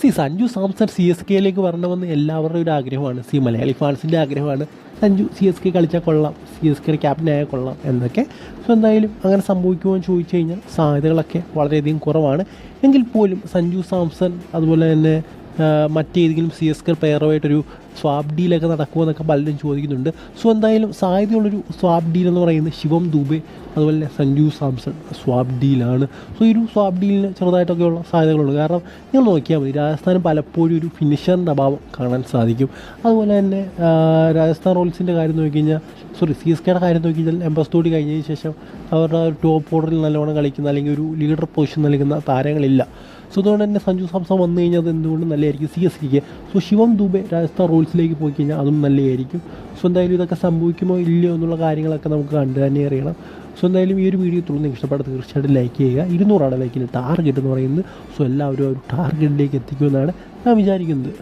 C Sanju Samson C S കെയിലേക്ക് വരണമെന്ന് എല്ലാവരുടെയും ഒരു ആഗ്രഹമാണ്. സി മലയാളി ഫാൻസിന്റെ ആഗ്രഹമാണ്. സഞ്ജു സി എസ് കെ കളിച്ചാൽ കൊള്ളാം. സി എസ് കെയുടെ ക്യാപ്റ്റനായാൽ കൊള്ളാം എന്നൊക്കെ. സോ എന്തായാലും അങ്ങനെ സംഭവിക്കുമോ എന്ന് ചോദിച്ചു കഴിഞ്ഞാൽ സാധ്യതകളൊക്കെ വളരെയധികം കുറവാണ്. എങ്കിൽ പോലും സഞ്ജു സാംസൺ അതുപോലെ തന്നെ മറ്റേതെങ്കിലും സി എസ് കെ പ്ലെയറുമായിട്ടൊരു സ്വാബ് ഡീലൊക്കെ നടക്കുമോ എന്നൊക്കെ പലരും ചോദിക്കുന്നുണ്ട്. സോ എന്തായാലും സാധ്യതയുള്ളൊരു സ്വാബ് ഡീൽ എന്ന് പറയുന്നത് ശിവം ദുബെ അതുപോലെ സഞ്ജു സാംസൺ സ്വാബ് ഡീലാണ് സോ ഈ ഒരു സ്വാബ് ഡീലിന് ചെറുതായിട്ടൊക്കെയുള്ള സാധ്യതകളുണ്ട്. കാരണം നിങ്ങൾ നോക്കിയാൽ മതി രാജസ്ഥാൻ പലപ്പോഴും ഒരു ഫിനിഷറിന്റെ അഭാവം കാണാൻ സാധിക്കും. അതുപോലെ തന്നെ രാജസ്ഥാൻ റോയൽസിന്റെ കാര്യം നോക്കിക്കഴിഞ്ഞാൽ സോറി സി എസ് കെയുടെ കാര്യം നോക്കിക്കഴിഞ്ഞാൽ എംബസ് തോടി കഴിഞ്ഞതിന് ശേഷം അവരുടെ ടോപ്പ് ഓർഡറിൽ നല്ലവണ്ണം കളിക്കുന്ന അല്ലെങ്കിൽ ഒരു ലീഡർ പൊസിഷൻ നൽകുന്ന താരങ്ങളില്ല. സോ അതുകൊണ്ട് തന്നെ സഞ്ജു സാംസൺ വന്നു കഴിഞ്ഞാൽ അത് എന്തുകൊണ്ടും നല്ലതായിരിക്കും സി എസ് കെക്ക് സോ ശിവം ദുബെ രാജസ്ഥാൻ റോൾസിലേക്ക് പോയി കഴിഞ്ഞാൽ അതും നല്ലതായിരിക്കും. സോ എന്തായാലും ഇതൊക്കെ സംഭവിക്കുമോ ഇല്ലയോ എന്നുള്ള കാര്യങ്ങളൊക്കെ നമുക്ക് കണ്ടു തന്നെ അറിയണം. സോ എന്തായാലും ഈ ഒരു വീഡിയോ തുറന്ന് നിങ്ങൾക്ക് ഇഷ്ടപ്പെട്ട തീർച്ചയായിട്ടും ലൈക്ക് ചെയ്യുക. ഇരുന്നൂറാണ് ലൈക്കിന്റെ ടാർഗറ്റ് എന്ന് പറയുന്നത്. സോ എല്ലാവരും ആ ഒരു ടാർഗറ്റിലേക്ക് എത്തിക്കുമെന്നാണ് ഞാൻ വിചാരിക്കുന്നത്.